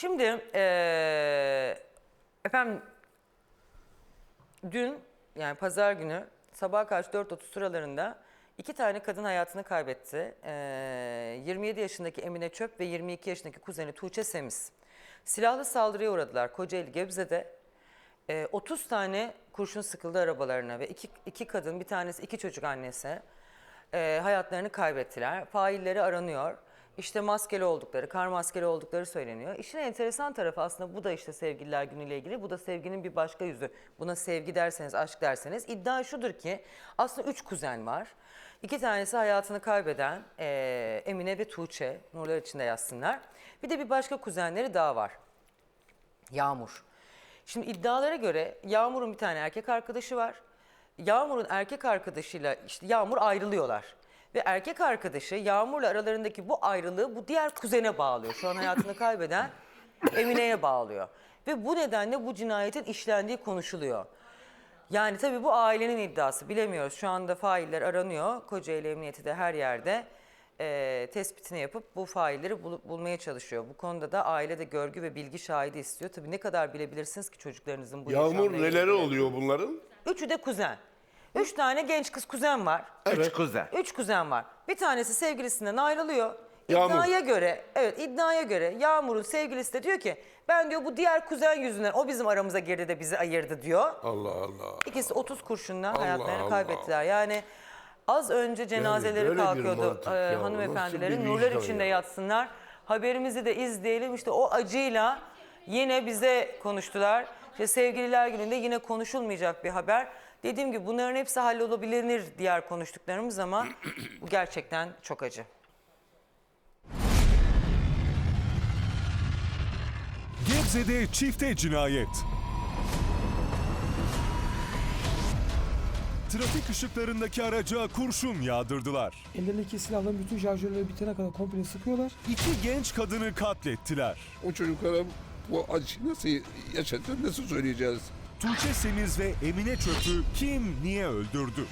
Şimdi eee, efendim dün yani pazar günü sabah karşı 4.30 sıralarında iki tane kadın hayatını kaybetti. Eee, 27 yaşındaki Emine Çöp ve 22 yaşındaki kuzeni Tuğçe Semiz. Silahlı saldırıya uğradılar Kocaeli Gebze'de. Eee, 30 tane kurşun sıkıldı arabalarına ve iki, iki kadın bir tanesi iki çocuk annesi eee, hayatlarını kaybettiler. Failleri aranıyor. İşte maskeli oldukları, kar maskeli oldukları söyleniyor. İşin enteresan tarafı aslında bu da işte sevgililer günüyle ilgili. Bu da sevginin bir başka yüzü. Buna sevgi derseniz, aşk derseniz. iddia şudur ki aslında üç kuzen var. İki tanesi hayatını kaybeden eee, Emine ve Tuğçe. Nurlar içinde yazsınlar. Bir de bir başka kuzenleri daha var. Yağmur. Şimdi iddialara göre Yağmur'un bir tane erkek arkadaşı var. Yağmur'un erkek arkadaşıyla işte Yağmur ayrılıyorlar. Ve erkek arkadaşı Yağmur'la aralarındaki bu ayrılığı bu diğer kuzene bağlıyor. Şu an hayatını kaybeden Emine'ye bağlıyor. Ve bu nedenle bu cinayetin işlendiği konuşuluyor. Yani tabii bu ailenin iddiası bilemiyoruz. Şu anda failler aranıyor. Kocaeli Emniyeti de her yerde eee, tespitini yapıp bu failleri bul- bulmaya çalışıyor. Bu konuda da aile de görgü ve bilgi şahidi istiyor. Tabii ne kadar bilebilirsiniz ki çocuklarınızın bu Yağmur yaşamla neleri ilgili. oluyor bunların? Üçü de kuzen. Üç tane genç kız kuzen var. Üç kuzen. Üç kuzen var. Bir tanesi sevgilisinden ayrılıyor. Yağmur. İddiaya göre, evet iddiaya göre Yağmur'un sevgilisi de diyor ki ben diyor bu diğer kuzen yüzünden o bizim aramıza girdi de bizi ayırdı diyor. Allah Allah. İkisi 30 kurşundan Allah hayatlarını Allah. kaybettiler. Yani az önce cenazeleri böyle bir kalkıyordu mantık e, ya. hanımefendilerin. Nasıl bir Nurlar vicdan içinde ya? yatsınlar. Haberimizi de izleyelim. İşte o acıyla yine bize konuştular. İşte sevgililer gününde yine konuşulmayacak bir haber. Dediğim gibi bunların hepsi hallolabilir diğer konuştuklarımız ama bu gerçekten çok acı. Gebze'de çifte cinayet. Trafik ışıklarındaki araca kurşun yağdırdılar. Ellerindeki silahların bütün şarjörleri bitene kadar komple sıkıyorlar. İki genç kadını katlettiler. O çocuklara bu acıyı nasıl yaşatacağız, nasıl söyleyeceğiz? Tuğçe Semiz ve Emine Çöp'ü kim niye öldürdü?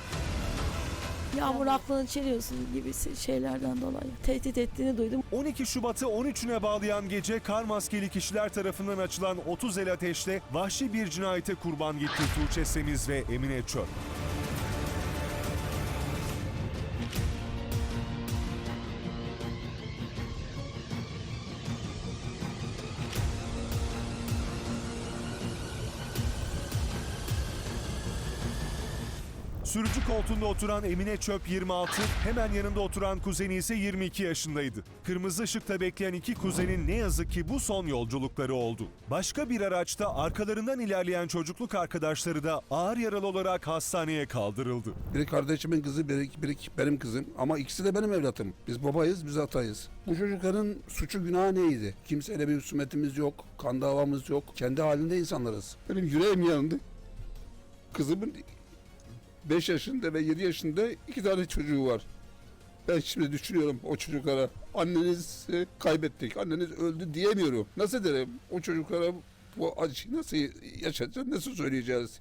Yağmur aklını çeliyorsun gibi şeylerden dolayı. Tehdit ettiğini duydum. 12 Şubat'ı 13'üne bağlayan gece kar maskeli kişiler tarafından açılan 30 el ateşle vahşi bir cinayete kurban gitti Tuğçe Semiz ve Emine Çöp. Sürücü koltuğunda oturan Emine Çöp 26, hemen yanında oturan kuzeni ise 22 yaşındaydı. Kırmızı ışıkta bekleyen iki kuzenin ne yazık ki bu son yolculukları oldu. Başka bir araçta arkalarından ilerleyen çocukluk arkadaşları da ağır yaralı olarak hastaneye kaldırıldı. Biri kardeşimin kızı, biri, biri benim kızım. Ama ikisi de benim evlatım. Biz babayız, biz atayız. Bu çocukların suçu günahı neydi? Kimseyle bir husumetimiz yok, kan davamız yok. Kendi halinde insanlarız. Benim yüreğim yandı. Kızımın 5 yaşında ve 7 yaşında iki tane çocuğu var. Ben şimdi düşünüyorum o çocuklara. Annenizi kaybettik, anneniz öldü diyemiyorum. Nasıl derim? O çocuklara bu acıyı nasıl yaşatacağız, nasıl söyleyeceğiz?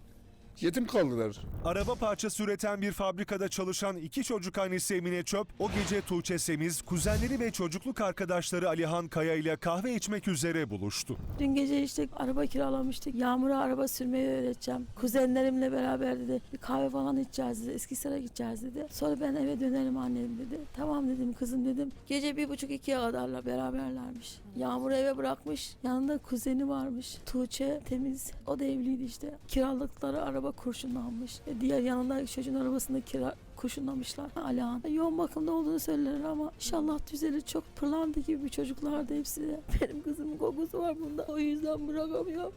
Yetim kaldılar. Araba parçası üreten bir fabrikada çalışan iki çocuk annesi Emine Çöp, o gece Tuğçe Semiz, kuzenleri ve çocukluk arkadaşları Alihan Kaya ile kahve içmek üzere buluştu. Dün gece işte araba kiralamıştık. Yağmur'a araba sürmeyi öğreteceğim. Kuzenlerimle beraber dedi bir kahve falan içeceğiz dedi. Eskisar'a gideceğiz dedi. Sonra ben eve dönerim annem dedi. Tamam dedim kızım dedim. Gece bir buçuk ikiye kadarla beraberlermiş. Yağmur'u eve bırakmış. Yanında kuzeni varmış. Tuğçe temiz. O da evliydi işte. Kiralıkları araba kurşunlanmış. E, Diğer yanında çocuğun arabasında kira kurşunlamışlar. Alihan. Yoğun bakımda olduğunu söylerler ama inşallah düzelir. Çok pırlanta gibi bir çocuklardı hepsi de. Benim kızımın kokusu var bunda. O yüzden bırakamıyorum.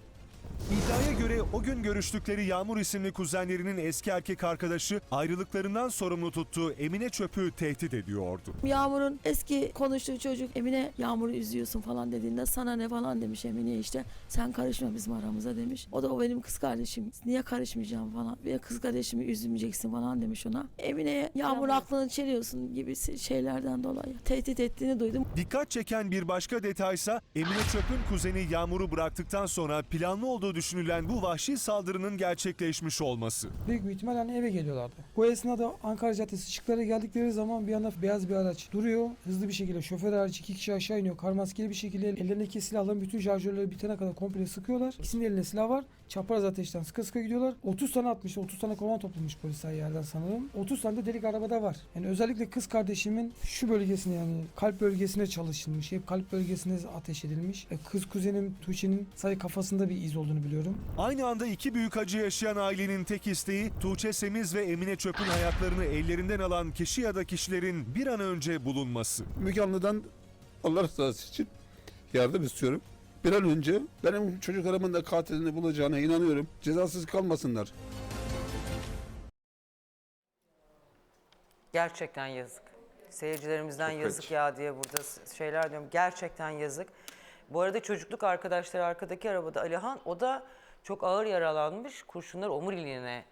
İddiaya göre o gün görüştükleri Yağmur isimli kuzenlerinin eski erkek arkadaşı ayrılıklarından sorumlu tuttuğu Emine Çöp'ü tehdit ediyordu. Yağmur'un eski konuştuğu çocuk Emine Yağmur'u üzüyorsun falan dediğinde sana ne falan demiş Emine işte sen karışma bizim aramıza demiş. O da o benim kız kardeşim niye karışmayacağım falan ve kız kardeşimi üzmeyeceksin falan demiş ona. Emine'ye Yağmur aklını çeliyorsun gibi şeylerden dolayı tehdit ettiğini duydum. Dikkat çeken bir başka detaysa Emine Çöp'ün kuzeni Yağmur'u bıraktıktan sonra planlı olduğu düşünülen bu vahşi saldırının gerçekleşmiş olması. Büyük bir ihtimal hani eve geliyorlardı. Bu esnada Ankara Caddesi ışıklara geldikleri zaman bir anda beyaz bir araç duruyor. Hızlı bir şekilde şoför hariç iki kişi aşağı iniyor. Kar maskeli bir şekilde ellerindeki silahların bütün şarjörleri bitene kadar komple sıkıyorlar. İkisinin elinde silah var. Çapraz ateşten sıkı sıkı gidiyorlar. 30 tane atmış. 30 tane kovan toplamış polisler yerden sanırım. 30 tane de delik arabada var. Yani özellikle kız kardeşimin şu bölgesine yani kalp bölgesine çalışılmış. Hep kalp bölgesine ateş edilmiş. E, Kız kuzenim Tuğçe'nin sadece kafasında bir iz olduğunu biliyorum. Aynı anda iki büyük acı yaşayan ailenin tek isteği Tuğçe Semiz ve Emine Çöp'ün hayatlarını ellerinden alan kişi ya da kişilerin bir an önce bulunması. Müge Anlı'dan Allah rızası için yardım istiyorum. Bir an önce benim çocuklarımın da katilini bulacağına inanıyorum. Cezasız kalmasınlar. Gerçekten yazık. Seyircilerimizden Çok yazık acı. ya diye burada şeyler diyorum. Gerçekten yazık. Bu arada çocukluk arkadaşları arkadaki arabada Alihan o da çok ağır yaralanmış. Kurşunlar omuriliğine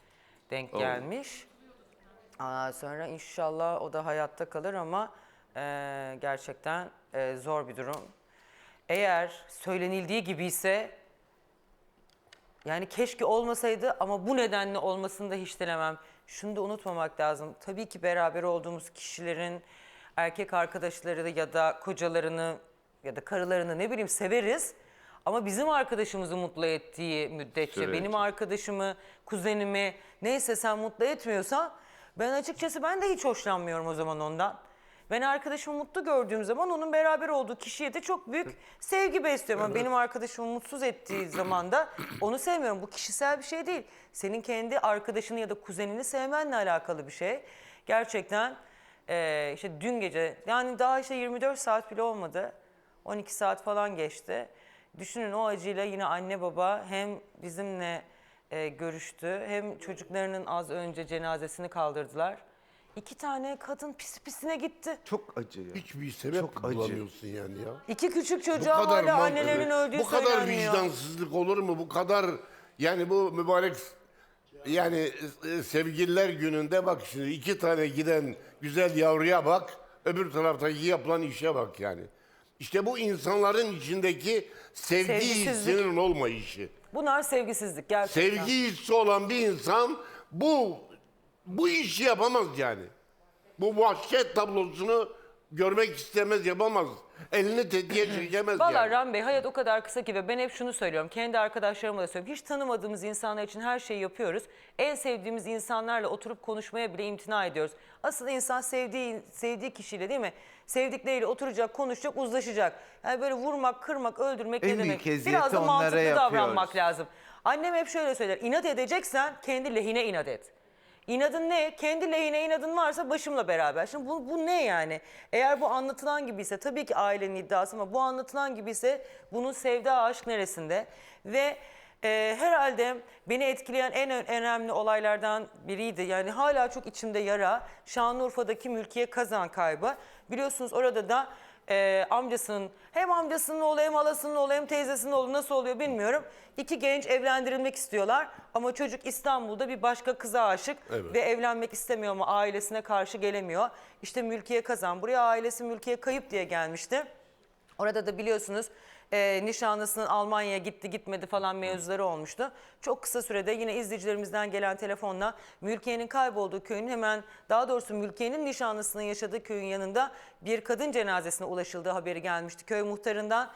denk Oo. gelmiş. Aa, sonra inşallah o da hayatta kalır ama e, gerçekten e, zor bir durum. Eğer söylenildiği gibi ise yani keşke olmasaydı ama bu nedenle olmasını da hiç dilemem. Şunu da unutmamak lazım. Tabii ki beraber olduğumuz kişilerin erkek arkadaşları ya da kocalarını ya da karılarını ne bileyim severiz. Ama bizim arkadaşımızı mutlu ettiği müddetçe, Sürece. benim arkadaşımı, kuzenimi neyse sen mutlu etmiyorsan ben açıkçası ben de hiç hoşlanmıyorum o zaman ondan. Ben arkadaşımı mutlu gördüğüm zaman onun beraber olduğu kişiye de çok büyük sevgi besliyorum. Ama benim arkadaşımı mutsuz ettiği zaman da onu sevmiyorum. Bu kişisel bir şey değil. Senin kendi arkadaşını ya da kuzenini sevmenle alakalı bir şey. Gerçekten eee, işte dün gece yani daha işte 24 saat bile olmadı. 12 saat falan geçti. Düşünün o acıyla yine anne baba hem bizimle e, görüştü hem çocuklarının az önce cenazesini kaldırdılar. İki tane kadın pis pisine gitti. Çok acı ya. Hiçbir sebep Çok acı. bulamıyorsun yani ya. İki küçük Bu çocuğa kadar hala man- annelerinin öldüğü Bu kadar söylenmiyor. vicdansızlık olur mu? Bu kadar yani bu mübarek yani e, sevgililer gününde bak şimdi iki tane giden güzel yavruya bak. Öbür taraftaki yapılan işe bak yani. İşte bu insanların içindeki sevgi Sevgisizlik. hissinin olmayışı. Bunlar sevgisizlik gerçekten. Sevgi hissi olan bir insan bu bu işi yapamaz yani. Bu vahşet tablosunu görmek istemez, yapamaz. Elini tetiğe çekemez Valla yani. Ram Bey hayat o kadar kısa ki ve ben hep şunu söylüyorum. Kendi arkadaşlarıma da söylüyorum. Hiç tanımadığımız insanlar için her şeyi yapıyoruz. En sevdiğimiz insanlarla oturup konuşmaya bile imtina ediyoruz. Asıl insan sevdiği sevdiği kişiyle değil mi? Sevdikleriyle oturacak, konuşacak, uzlaşacak. Yani böyle vurmak, kırmak, öldürmek En ne büyük demek? eziyeti Biraz da onlara mantıklı yapıyoruz. davranmak lazım. Annem hep şöyle söyler. İnat edeceksen kendi lehine inat et. İnadın ne? Kendi lehine inadın varsa başımla beraber. Şimdi bu, bu ne yani? Eğer bu anlatılan gibi ise tabii ki ailenin iddiası ama bu anlatılan gibi ise bunun sevda aşk neresinde? Ve e, herhalde beni etkileyen en önemli olaylardan biriydi. Yani hala çok içimde yara. Şanlıurfa'daki mülkiye kazan kaybı. Biliyorsunuz orada da e, amcasının hem amcasının oğlu hem halasının oğlu hem teyzesinin oğlu nasıl oluyor bilmiyorum. İki genç evlendirilmek istiyorlar ama çocuk İstanbul'da bir başka kıza aşık ve evlenmek istemiyor ama ailesine karşı gelemiyor. İşte mülkiye kazan buraya ailesi mülkiye kayıp diye gelmişti. Orada da biliyorsunuz e, nişanlısının Almanya'ya gitti gitmedi falan mevzuları olmuştu. Çok kısa sürede yine izleyicilerimizden gelen telefonla Mülkiye'nin kaybolduğu köyün hemen daha doğrusu Mülkiye'nin nişanlısının yaşadığı köyün yanında bir kadın cenazesine ulaşıldığı haberi gelmişti köy muhtarından.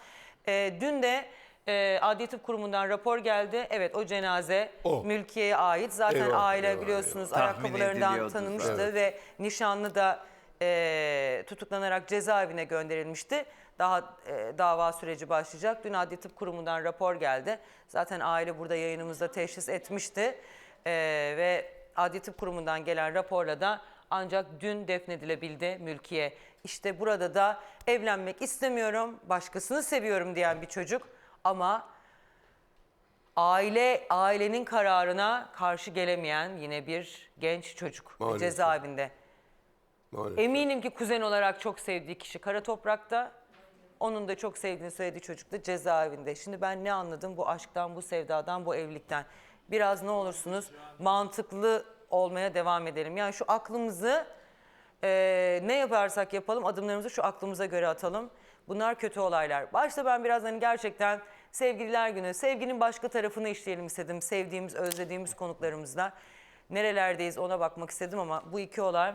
E, dün de e, Adli Tıp Kurumu'ndan rapor geldi. Evet o cenaze O. Mülkiye'ye ait. Zaten Eyvah, aile eyvah, biliyorsunuz eyvah. ayakkabılarından Tahmin ediliyordu tanımıştı zaten. ve nişanlı da e, tutuklanarak cezaevine gönderilmişti. Daha e, dava süreci başlayacak. Dün Adli Tıp Kurumu'ndan rapor geldi. Zaten aile burada yayınımızda teşhis etmişti. E, ve Adli Tıp Kurumu'ndan gelen raporla da ancak dün defnedilebildi mülkiye. İşte burada da evlenmek istemiyorum, başkasını seviyorum diyen bir çocuk ama aile ailenin kararına karşı gelemeyen yine bir genç çocuk Maalesef. cezaevinde. Maalesef. Eminim ki kuzen olarak çok sevdiği kişi kara toprakta. Onun da çok sevdiğini söylediği çocuk da cezaevinde. Şimdi ben ne anladım bu aşktan, bu sevdadan, bu evlilikten? Biraz ne olursunuz mantıklı olmaya devam edelim. Yani şu aklımızı eee, ne yaparsak yapalım adımlarımızı şu aklımıza göre atalım. Bunlar kötü olaylar. Başta ben biraz hani gerçekten Sevgililer günü, sevginin başka tarafını işleyelim istedim. Sevdiğimiz, özlediğimiz konuklarımızla. Nerelerdeyiz ona bakmak istedim ama bu iki olay